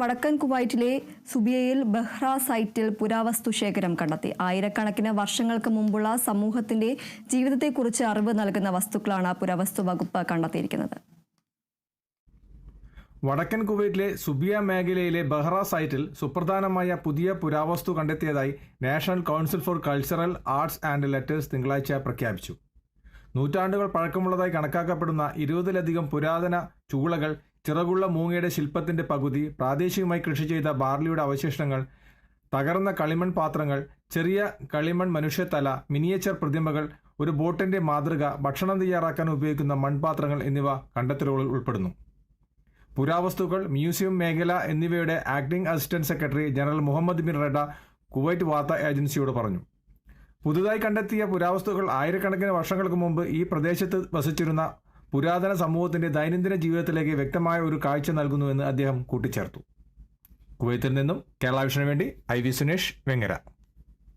വടക്കൻ കുവൈറ്റിലെ സുബിയയിൽ ബഹ്റ സൈറ്റിൽ പുരാവസ്തു ശേഖരം കണ്ടെത്തി. ആയിരക്കണക്കിന് വർഷങ്ങൾക്ക് മുമ്പുള്ള സമൂഹത്തിന്റെ ജീവിതത്തെക്കുറിച്ച് അറിവ് നൽകുന്ന വസ്തുക്കളാണ് പുരാവസ്തു വകുപ്പ് കണ്ടെത്തിയിരിക്കുന്നത്. വടക്കൻ കുവൈറ്റിലെ സുബിയ മേഖലയിലെ ബഹ്റ സൈറ്റിൽ സുപ്രധാനമായ പുതിയ പുരാവസ്തു കണ്ടെത്തിയതായി national council for cultural arts and letters തിങ്കളാഴ്ച പ്രഖ്യാപിച്ചു. നൂറ്റാണ്ടുകൾ പഴക്കമുള്ളതായി കണക്കാക്കപ്പെടുന്ന ഇരുപതിലധികം പുരാതന ചൂളകൾ ചിറകുള്ള മൂങ്ങയുടെ ശില്പത്തിന്റെ പകുതി പ്രാദേശികമായി കൃഷി ചെയ്ത ബാർലിയുടെ അവശിഷ്ടങ്ങൾ തകർന്ന കളിമൺ പാത്രങ്ങൾ ചെറിയ കളിമൺ മനുഷ്യത്തല മിനിയേച്ചർ പ്രതിമകൾ ഒരു ബോട്ടിന്റെ മാതൃക ഭക്ഷണം തയ്യാറാക്കാൻ ഉപയോഗിക്കുന്ന മൺപാത്രങ്ങൾ എന്നിവ കണ്ടെത്തലുകളിൽ ഉൾപ്പെടുന്നു. പുരാവസ്തുക്കൾ മ്യൂസിയം മേഖല എന്നിവയുടെ acting assistant secretary general Mohammad bin Rada Kuwait വാർത്താ ഏജൻസിയോട് പറഞ്ഞു. പുതുതായി കണ്ടെത്തിയ പുരാവസ്തുക്കൾ ആയിരക്കണക്കിന് വർഷങ്ങൾക്ക് മുമ്പ് ഈ പ്രദേശത്ത് വസിച്ചിരുന്ന പുരാതന സമൂഹത്തിന്റെ ദൈനംദിന ജീവിതത്തിലേക്ക് വ്യക്തമായ ഒരു കാഴ്ച നൽകുന്നുവെന്ന് അദ്ദേഹം കൂട്ടിച്ചേർത്തു. കുവൈത്തിൽ നിന്നും കേരള വേണ്ടി ഐ വി സുനേഷ് വെങ്ങര.